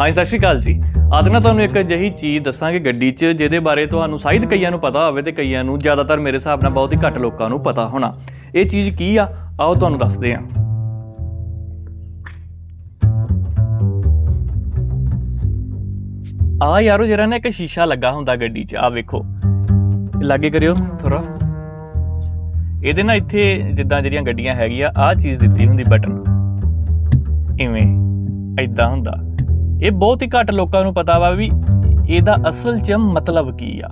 ਹਾਂਜੀ, ਸਤਿ ਸ਼੍ਰੀ ਅਕਾਲ ਜੀ। ਅੱਜ ਮੈਂ ਤੁਹਾਨੂੰ ਇੱਕ ਅਜਿਹੀ ਚੀਜ਼ ਦੱਸਾਂਗੇ ਗੱਡੀ 'ਚ, ਜਿਹਦੇ ਬਾਰੇ ਤੁਹਾਨੂੰ ਸ਼ਾਇਦ ਕਈਆਂ ਨੂੰ ਪਤਾ ਹੋਵੇ ਤੇ ਕਈਆਂ ਨੂੰ ਜ਼ਿਆਦਾਤਰ ਮੇਰੇ ਹਿਸਾਬ ਨਾਲ ਬਹੁਤ ਹੀ ਘੱਟ ਲੋਕਾਂ ਨੂੰ ਪਤਾ ਹੋਣਾ। ਇਹ ਚੀਜ਼ ਕੀ ਆ? ਆਓ ਤੁਹਾਨੂੰ ਦੱਸਦੇ ਹਾਂ। ਆ ਯਾਰੋ, ਜਿਹੜਾ ਨਾ ਇੱਕ ਸ਼ੀਸ਼ਾ ਲੱਗਾ ਹੁੰਦਾ ਗੱਡੀ 'ਚ ਆ ਵੇਖੋ। ਲਾਗੇ ਕਰਿਓ ਥੋੜਾ ਇਹਦੇ ਨਾਲ ਇੱਥੇ ਜਿੱਦਾਂ ਜਿਹੜੀਆਂ ਗੱਡੀਆਂ ਹੈਗੀਆਂ ਆ ਚੀਜ਼ ਦਿੱਤੀ ਹੁੰਦੀ ਬਟਨ। ਇਵੇਂ ਐਦਾਂ ਹੁੰਦਾ। ਇਹ ਬਹੁਤ ਹੀ ਘੱਟ ਲੋਕਾਂ ਨੂੰ ਪਤਾ ਵਾ ਵੀ ਇਹਦਾ ਅਸਲ 'ਚ ਮਤਲਬ ਕੀ ਆ।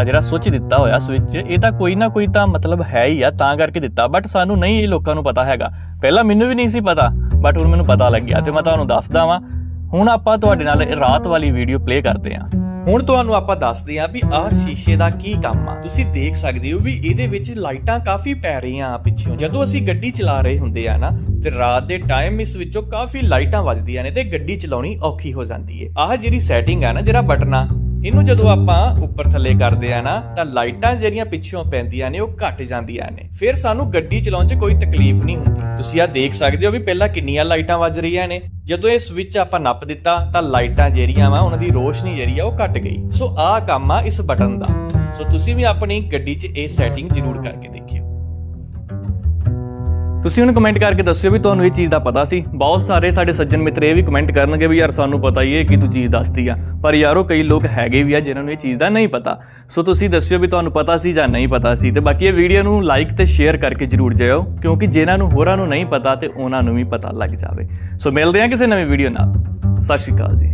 ਆ ਜਿਹੜਾ ਸੁੱਚ ਦਿੱਤਾ ਹੋਇਆ ਸਵਿਚ ਇਹਦਾ ਕੋਈ ਨਾ ਕੋਈ ਤਾਂ ਮਤਲਬ ਹੈ ਹੀ ਆ, ਤਾਂ ਕਰਕੇ ਦਿੱਤਾ। ਬਟ ਸਾਨੂੰ ਨਹੀਂ ਇਹ ਲੋਕਾਂ ਨੂੰ ਪਤਾ ਹੈਗਾ। ਪਹਿਲਾਂ ਮੈਨੂੰ ਵੀ ਨਹੀਂ ਸੀ ਪਤਾ ਬਟ ਹੁਣ ਮੈਨੂੰ ਪਤਾ ਲੱਗਿਆ ਤੇ ਮੈਂ ਤੁਹਾਨੂੰ ਦੱਸਦਾ ਵਾਂ। ਹੁਣ ਆਪਾਂ ਤੁਹਾਡੇ ਨਾਲ ਰਾਤ ਵਾਲੀ ਵੀਡੀਓ ਪਲੇ ਕਰਦੇ ਹਾਂ ਹੁਣ ਤੁਹਾਨੂੰ ਆਪਾਂ ਦੱਸਦੇ ਹਾਂ ਵੀ ਆਹ ਸ਼ੀਸ਼ੇ ਦਾ ਕੀ ਕੰਮ ਆ। ਤੁਸੀਂ ਦੇਖ ਸਕਦੇ ਹੋ ਵੀ ਇਹਦੇ ਵਿੱਚ ਲਾਈਟਾਂ ਕਾਫੀ ਪੈ ਰਹੀਆਂ ਆ ਪਿੱਛੋਂ। ਜਦੋਂ ਅਸੀਂ ਗੱਡੀ ਚਲਾ ਰਹੇ ਹੁੰਦੇ ਆ ਨਾ, ਤੇ ਰਾਤ ਦੇ ਟਾਈਮ ਇਸ ਵਿੱਚੋਂ ਕਾਫੀ ਲਾਈਟਾਂ ਵੱਜਦੀਆਂ ਨੇ ਤੇ ਗੱਡੀ ਚਲਾਉਣੀ ਔਖੀ ਹੋ ਜਾਂਦੀ ਏ ਆਹ ਜਿਹੜੀ ਸੈਟਿੰਗ ਆ ਨਾ, ਜਿਹੜਾ ਬਟਨ ਆ ਇਹਨੂੰ ਜਦੋਂ ਆਪਾਂ ਉੱਪਰ ਥੱਲੇ ਕਰਦੇ ਆ ਨਾ, ਤਾਂ ਲਾਈਟਾਂ ਜਿਹੜੀਆਂ ਪਿੱਛੋਂ ਪੈਂਦੀਆਂ ਨੇ, ਉਹ ਘਟ ਜਾਂਦੀਆਂ ਨੇ। ਫਿਰ ਸਾਨੂੰ ਗੱਡੀ ਚਲਾਉਣ 'ਚ ਕੋਈ ਤਕਲੀਫ ਨਹੀਂ ਹੁੰਦੀ। ਤੁਸੀਂ ਆ ਦੇਖ ਸਕਦੇ ਹੋ ਵੀ ਪਹਿਲਾਂ ਕਿੰਨੀਆਂ ਲਾਈਟਾਂ ਵੱਜ ਰਹੀਆਂ ਨੇ। ਜਦੋਂ ਇਹ ਸਵਿਚ ਆਪਾਂ ਨੱਪ ਦਿੱਤਾ, ਤਾਂ ਲਾਈਟਾਂ ਜਿਹੜੀਆਂ ਵਾ, ਉਹਨਾਂ ਦੀ ਰੋਸ਼ਨੀ ਜਿਹੜੀ ਆ, ਉਹ ਘਟ ਗਈ। ਸੋ ਆਹ ਕੰਮ ਆ ਇਸ ਬਟਨ ਦਾ। ਸੋ ਤੁਸੀਂ ਵੀ ਆਪਣੀ ਗੱਡੀ 'ਚ ਇਹ ਸੈਟਿੰਗ ਜ਼ਰੂਰ ਕਰਕੇ ਦੇਖੋ। ਤੁਸੀਂ ਹੁਣ ਕਮੈਂਟ ਕਰਕੇ ਦੱਸਿਓ ਵੀ ਤੁਹਾਨੂੰ ਇਹ ਚੀਜ਼ ਦਾ ਪਤਾ ਸੀ। ਬਹੁਤ ਸਾਰੇ ਸਾਡੇ ਸੱਜਣ ਮਿੱਤਰ ਇਹ ਵੀ ਕਮੈਂਟ ਕਰਨਗੇ ਵੀ ਯਾਰ ਸਾਨੂੰ ਪਤਾ ਹੀ ਹੈ ਕਿ ਤੂੰ ਚੀਜ਼ ਦੱਸਦੀ ਆ। ਪਰ ਯਾਰੋ ਕਈ ਲੋਕ ਹੈਗੇ ਵੀ ਆ ਜਿਨ੍ਹਾਂ ਨੂੰ ਇਹ ਚੀਜ਼ ਦਾ ਨਹੀਂ ਪਤਾ। ਸੋ ਤੁਸੀਂ ਦੱਸਿਓ ਵੀ ਤੁਹਾਨੂੰ ਪਤਾ ਸੀ ਜਾਂ ਨਹੀਂ ਪਤਾ ਸੀ ਤੇ ਬਾਕੀ ਇਹ ਵੀਡੀਓ ਨੂੰ ਲਾਈਕ ਤੇ ਸ਼ੇਅਰ ਕਰਕੇ ਜਰੂਰ ਜਾਇਓ, ਕਿਉਂਕਿ ਜਿਨ੍ਹਾਂ ਨੂੰ ਹੋਰਾਂ ਨੂੰ ਨਹੀਂ ਪਤਾ ਤੇ ਉਹਨਾਂ ਨੂੰ ਵੀ ਪਤਾ ਲੱਗ ਜਾਵੇ। ਸੋ ਮਿਲਦੇ ਹਾਂ ਕਿਸੇ ਨਵੀਂ ਵੀਡੀਓ ਨਾਲ। ਸਤਿ ਸ਼੍ਰੀ ਅਕਾਲ ਜੀ।